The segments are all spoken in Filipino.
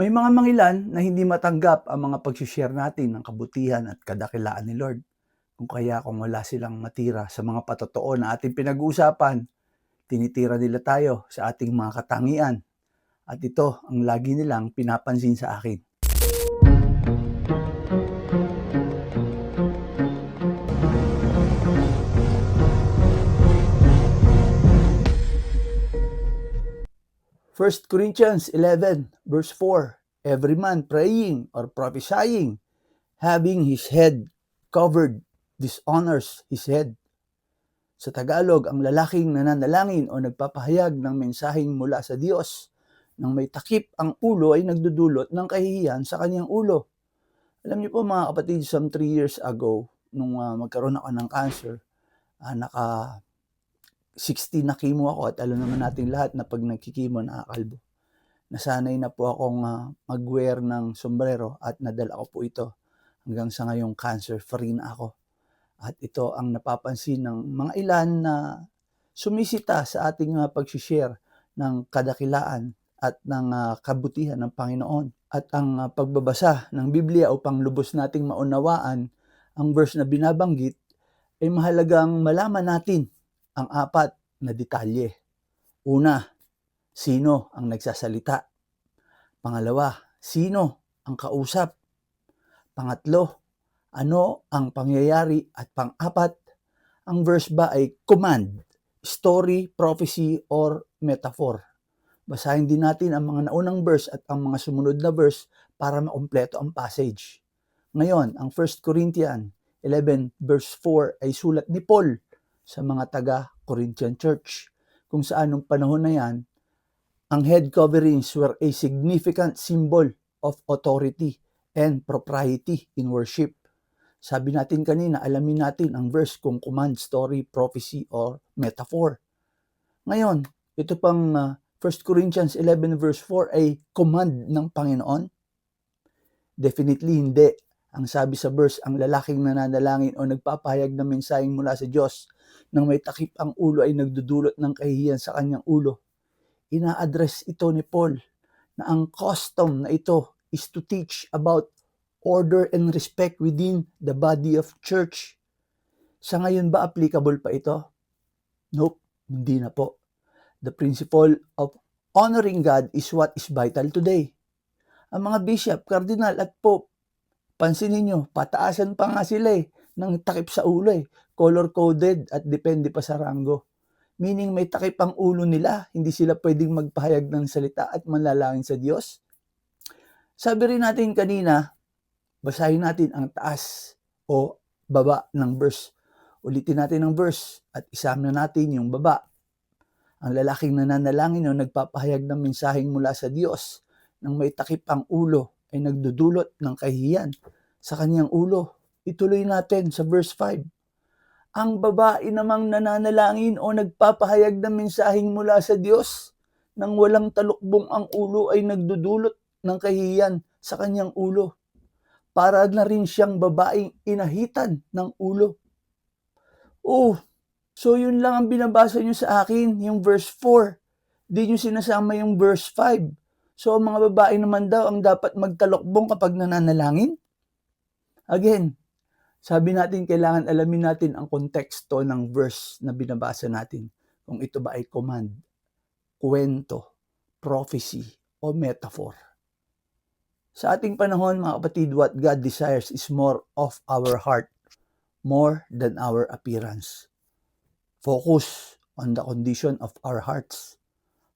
May mga mangilan na hindi matanggap ang mga pag-share natin ng kabutihan at kadakilaan ni Lord. Kung kaya kung wala silang matira sa mga patotoo na ating pinag-uusapan, tinitira nila tayo sa ating mga katangian. At ito ang lagi nilang pinapansin sa akin. First Corinthians 11 verse 4 Every man praying or prophesying having his head covered dishonors his head. Sa Tagalog, ang lalaking nananalangin o nagpapahayag ng mensaheng mula sa Diyos nang may takip ang ulo ay nagdudulot ng kahihiyan sa kanyang ulo. Alam niyo po mga kapatid, some 3 years ago, nung uh, magkaroon ako ng cancer, uh, naka 60 na chemo ako at alam naman natin lahat na pag nagkikimo nakakalbo. Nasanay na po akong uh, mag-wear ng sombrero at nadala ko po ito hanggang sa ngayong cancer-free na ako. At ito ang napapansin ng mga ilan na sumisita sa ating uh, pag-share ng kadakilaan at ng uh, kabutihan ng Panginoon. At ang uh, pagbabasa ng Biblia upang lubos nating maunawaan ang verse na binabanggit ay mahalagang malaman natin ang apat na detalye. Una, sino ang nagsasalita? Pangalawa, sino ang kausap? Pangatlo, ano ang pangyayari? At pang-apat, ang verse ba ay command, story, prophecy, or metaphor? Basahin din natin ang mga naunang verse at ang mga sumunod na verse para makumpleto ang passage. Ngayon, ang 1 Corinthians 11 verse 4 ay sulat ni Paul sa mga taga Corinthian Church kung saan nung panahon na yan, ang head coverings were a significant symbol of authority and propriety in worship. Sabi natin kanina, alamin natin ang verse kung command, story, prophecy, or metaphor. Ngayon, ito pang uh, 1 Corinthians 11 verse 4 ay command ng Panginoon? Definitely hindi. Ang sabi sa verse, ang lalaking nananalangin o nagpapahayag ng mensaheng mula sa Diyos nang may takip ang ulo ay nagdudulot ng kahihiyan sa kanyang ulo. Ina-address ito ni Paul na ang custom na ito is to teach about order and respect within the body of church. Sa ngayon ba applicable pa ito? Nope, hindi na po. The principle of honoring God is what is vital today. Ang mga bishop, cardinal at pope, pansinin nyo, pataasan pa nga sila eh, ng takip sa ulo eh. Color-coded at depende pa sa rango. Meaning may takip ang ulo nila, hindi sila pwedeng magpahayag ng salita at manlalangin sa Diyos. Sabi rin natin kanina, basahin natin ang taas o baba ng verse. Ulitin natin ang verse at isama natin yung baba. Ang lalaking nananalangin o nagpapahayag ng mensaheng mula sa Diyos nang may takip ang ulo ay nagdudulot ng kahihiyan sa kanyang ulo. Ituloy natin sa verse 5. Ang babae namang nananalangin o nagpapahayag ng mensaheng mula sa Diyos nang walang talukbong ang ulo ay nagdudulot ng kahihiyan sa kanyang ulo. Para na rin siyang babaeng inahitan ng ulo. Oh, so yun lang ang binabasa nyo sa akin, yung verse 4. Di nyo sinasama yung verse 5. So, ang mga babae naman daw ang dapat magtalokbong kapag nananalangin? Again, sabi natin kailangan alamin natin ang konteksto ng verse na binabasa natin. Kung ito ba ay command, kwento, prophecy, o metaphor. Sa ating panahon, mga kapatid, what God desires is more of our heart, more than our appearance. Focus on the condition of our hearts.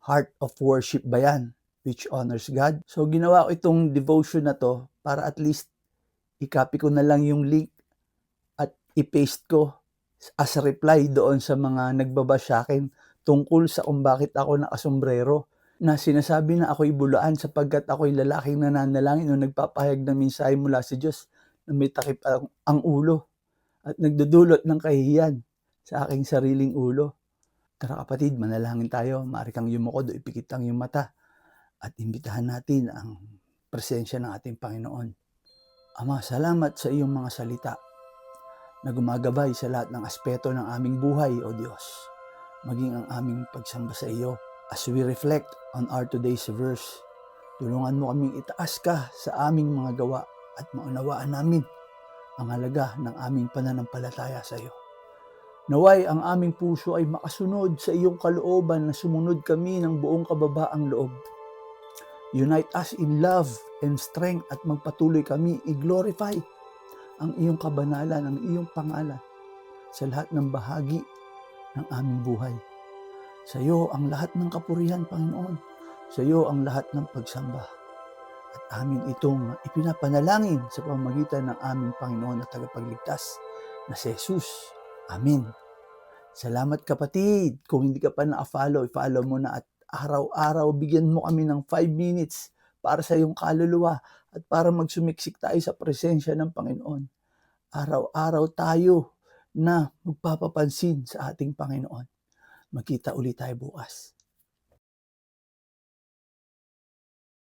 Heart of worship ba yan? which honors God. So ginawa ko itong devotion na to para at least i-copy ko na lang yung link i-paste ko as reply doon sa mga nagbaba sa akin tungkol sa kung bakit ako nakasombrero na sinasabi na ako'y bulaan sapagkat ako'y lalaking nananalangin o nagpapahayag ng mensahe mula sa Diyos na may takip ang, ang ulo at nagdudulot ng kahihiyan sa aking sariling ulo. Tara kapatid, manalangin tayo. Maaari kang yumukod o ipikit ang iyong mata at imbitahan natin ang presensya ng ating Panginoon. Ama, salamat sa iyong mga salita na gumagabay sa lahat ng aspeto ng aming buhay, O Diyos. Maging ang aming pagsamba sa iyo as we reflect on our today's verse. Tulungan mo kaming itaas ka sa aming mga gawa at maunawaan namin ang halaga ng aming pananampalataya sa iyo. Naway ang aming puso ay makasunod sa iyong kalooban na sumunod kami ng buong kababaang loob. Unite us in love and strength at magpatuloy kami i-glorify ang iyong kabanalan, ang iyong pangalan sa lahat ng bahagi ng aming buhay. Sa iyo ang lahat ng kapurihan, Panginoon. Sa iyo ang lahat ng pagsamba. At amin itong ipinapanalangin sa pamagitan ng aming Panginoon at tagapagligtas na si Jesus. Amen. Salamat kapatid. Kung hindi ka pa na-follow, i-follow mo na at araw-araw bigyan mo kami ng 5 minutes para sa iyong kaluluwa at para magsumiksik tayo sa presensya ng Panginoon. Araw-araw tayo na magpapapansin sa ating Panginoon. Magkita ulit tayo bukas.